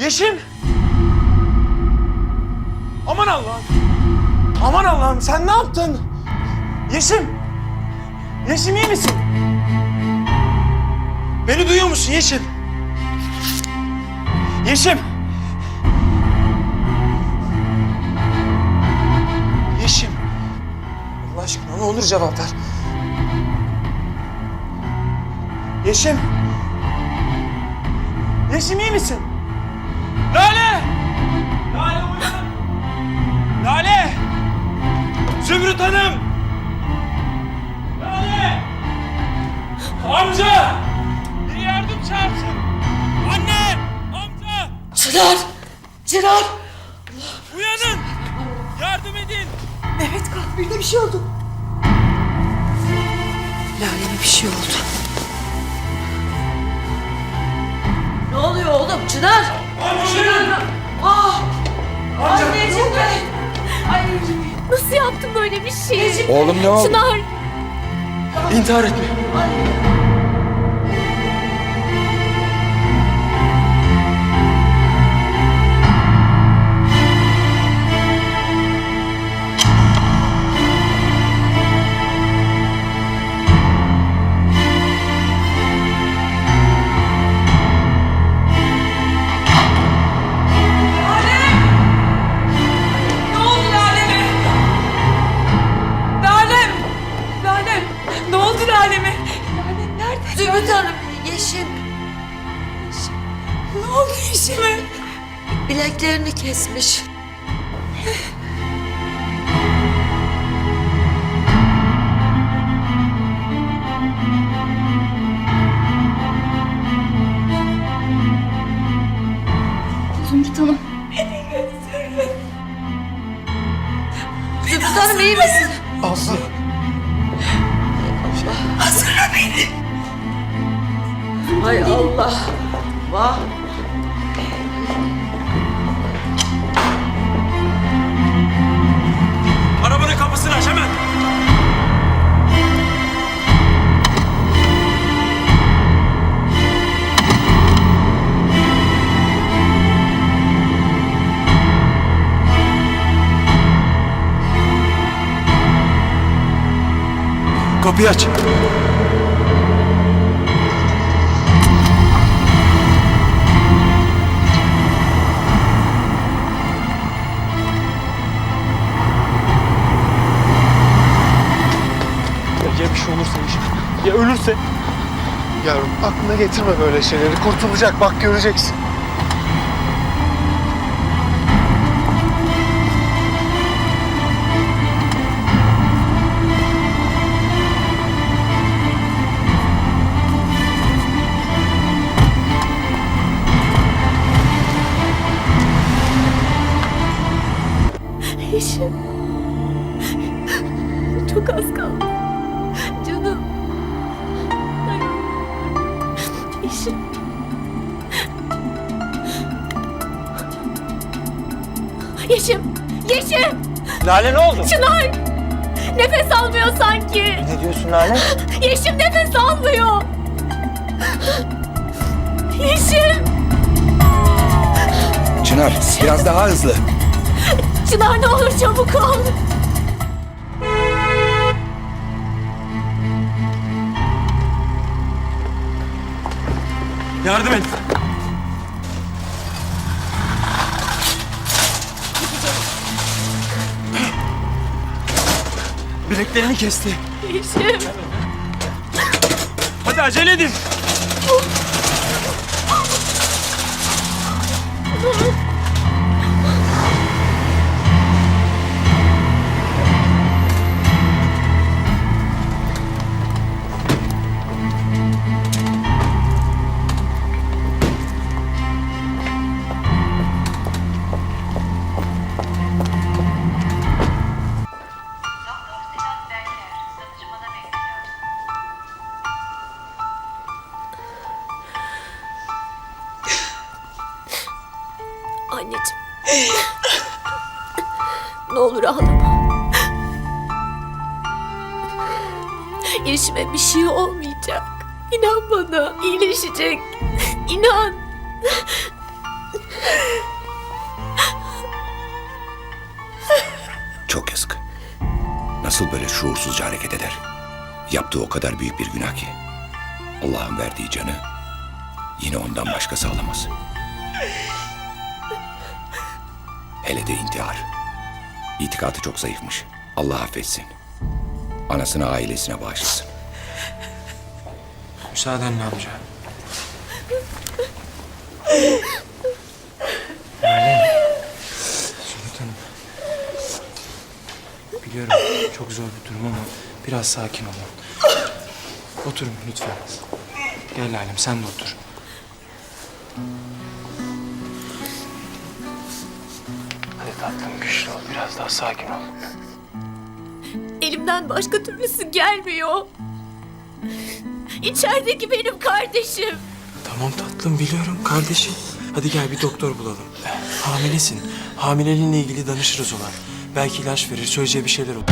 Yeşim! Aman Allah'ım! Aman Allah'ım sen ne yaptın? Yeşim! Yeşim iyi misin? Beni duyuyor musun Yeşim? Yeşim! Yeşim! Allah aşkına ne olur cevap ver. Yeşim! Yeşim iyi misin? Lale! Lale uyan! Lale! Zümrüt Hanım! Lale! Amca! Bir yardım çağırsın! Anne! Amca! Çınar! Çınar! Uyanın! Yardım edin! Mehmet kalk birine bir şey oldu. Lale'ne bir şey oldu. Ne oluyor oğlum Çınar? Çınar! Ah! Anneciğim benim! Anneciğim! Nasıl yaptın böyle bir şey? Oğlum ne oldu? Çınar, İntihar etme. Ne Bileklerini kesmiş. Zümrüt Hanım. Zümrüt Hanım iyi misin? Aslı. Hazırla beni. Hay Allah. Vah. Synaś, hemen! Kopyacı! Ya ölürse? Yavrum aklına getirme böyle şeyleri. Kurtulacak bak göreceksin. Yeşim. Çok az kaldı. Yeşim. Yeşim. Yeşim. Lale ne oldu? Çınar. Nefes almıyor sanki. Ne diyorsun Lale? Yeşim nefes almıyor. Yeşim. Çınar biraz daha hızlı. Çınar ne olur çabuk ol. Yardım et. Bileklerini kesti. Yeşim. Hadi acele edin. anneciğim. ne olur ağlama. Yeşime bir şey olmayacak. İnan bana iyileşecek. İnan. Çok yazık. Nasıl böyle şuursuzca hareket eder? Yaptığı o kadar büyük bir günah ki. Allah'ın verdiği canı yine ondan başkası alamaz. Hele de intihar. İtikadı çok zayıfmış. Allah affetsin. Anasına ailesine bağışlasın. Müsaadenle amca. Lale. Hanım. Biliyorum çok zor bir durum ama biraz sakin olun. Oturun lütfen. Gel Lalem sen de otur. Tatlım güçlü ol. Biraz daha sakin ol. Elimden başka türlüsü gelmiyor. İçerideki benim kardeşim. Tamam tatlım biliyorum kardeşim. Hadi gel bir doktor bulalım. Hamilesin. Hamileliğinle ilgili danışırız ona. Belki ilaç verir, söyleyeceği bir şeyler olur.